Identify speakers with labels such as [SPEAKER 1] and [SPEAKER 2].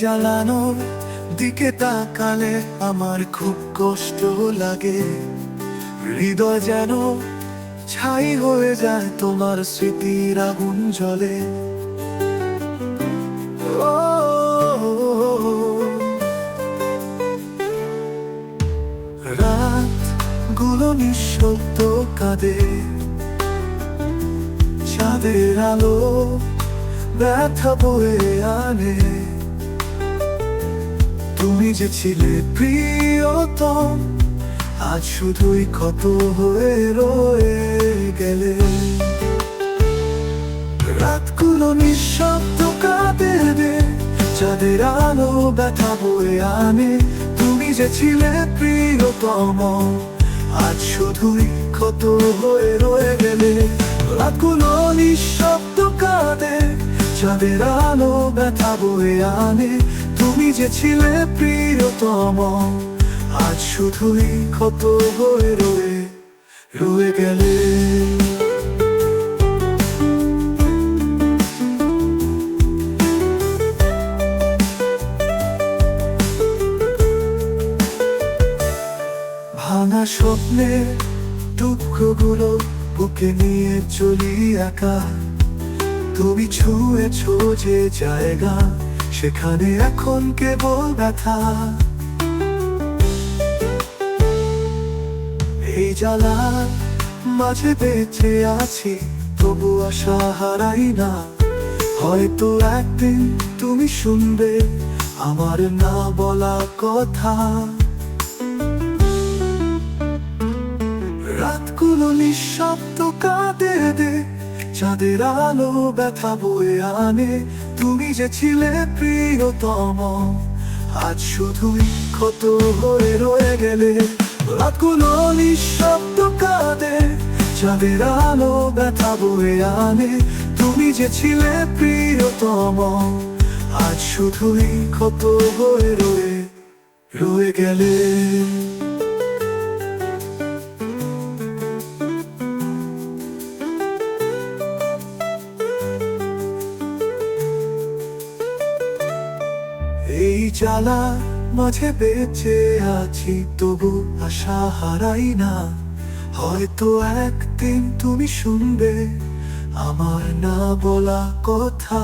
[SPEAKER 1] জ্বালানোর দিকে তাকালে আমার খুব কষ্ট লাগে। হৃদয় যেন ছাই হয়ে যায় তোমার স্মৃতির আগুন জলে রাতগুলো নিঃশব্দ কাঁদে। চাঁদের আলো ব্যথা বয়ে আনে। তুমি যে ছিলে প্রিয়তম, আজ শুধুই ক্ষত হয়ে রয়ে গেলে। রাতগুলো নিঃশব্দ কাঁদে রে আলো ব্যথা বয়ে আনে। তুমি যে ছিলে প্রিয়তম, আজ শুধুই ক্ষত হয়ে রয়ে গেলে। রাতগুলো নিঃশব্দ কাঁদে যাদের আলো ব্যথা বয়ে আনে। তুমি যে ছিলে প্রিয়তম, আজ শুধুই ক্ষত হয়ে রয়ে রয়ে গেলে। ভাঙা স্বপ্নের দুঃখগুলো বুকে নিয়ে চলি একা। তুমি ছুঁয়েছ যে জায়গা সেখানে এখন কেবল ব্যথা। এই জ্বালার মাঝে বেঁচে আছি, তবু আশা হারাই না। হয়তো একদিন তুমি শুনবে আমার না বলা কথা। রাতগুলো নিঃশব্দ কাঁদে দে, চাঁদের আলো ব্যথা বয়ে আনে। তুমি যে ছিলে প্রিয়তম, আজ শুধুই ক্ষত হয়ে রয়ে গেলে। রাতগুলো নিঃশব্দ কাঁদে, চাঁদের আলো ব্যথা বয়ে আনে। তুমি যে ছিলে প্রিয়তম, আজ শুধুই ক্ষত হয়ে রয়ে রয়ে গেলে। এই জ্বালা মাঝে বেঁচে আছি, তবু আশা হারাই না। হয়তো একদিন তুমি শুনবে আমার না বলা কথা।